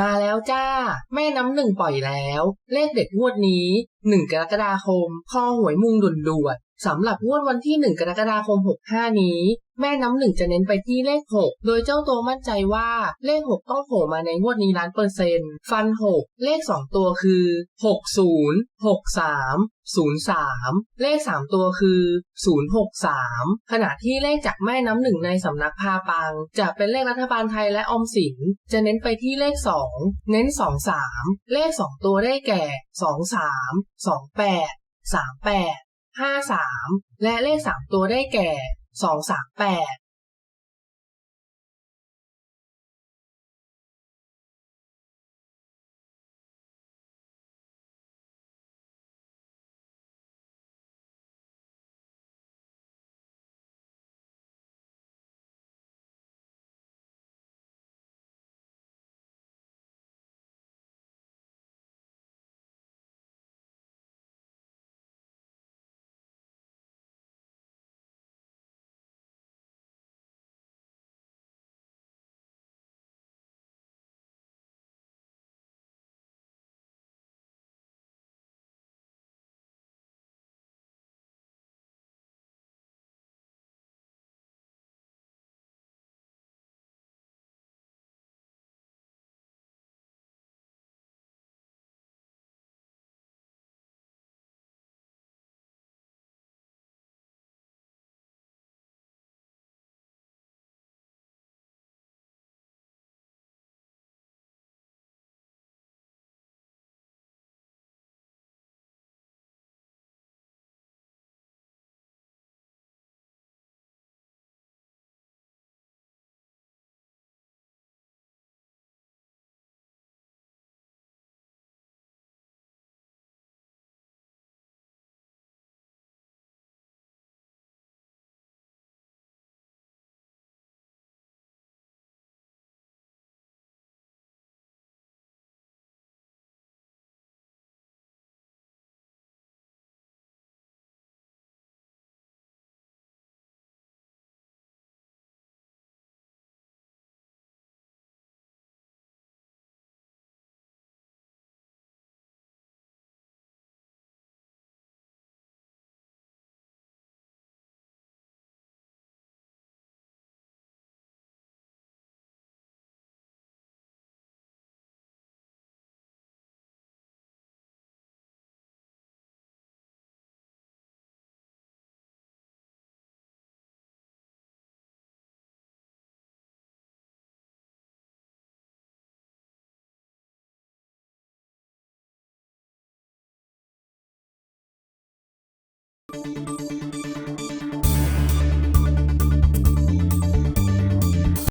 มาแล้วจ้า แม่น้ำหนึ่งปล่อยแล้ว เลขเด็ดงวดนี้หนึ่งกรกฎาคมคอหวยมุงด่วนดวนๆ สำหรับงวดวันที่ 1 กรกฎาคม 65 นี้ แม่น้ำหนึ่งจะเน้นไปที่เลข 6 โดยเจ้าตัวมั่นใจว่าเลข 6 ต้องโผล่มาในงวดนี้ล้านเปอร์เซ็นต์ ฟัน 6 เลข 2 ตัวคือ 60 63 03 เลข 3 ตัวคือ 063 ขณะที่เลขจากแม่น้ำหนึ่งในสำนักพาปัง จะเป็นเลขรัฐบาลไทยและอมสิน จะเน้นไปที่เลข 2 เน้น 23 เลข 2 ตัวได้แก่ 23 28 38 ห้าสามและเลขสามตัวได้แก่สองสามแปด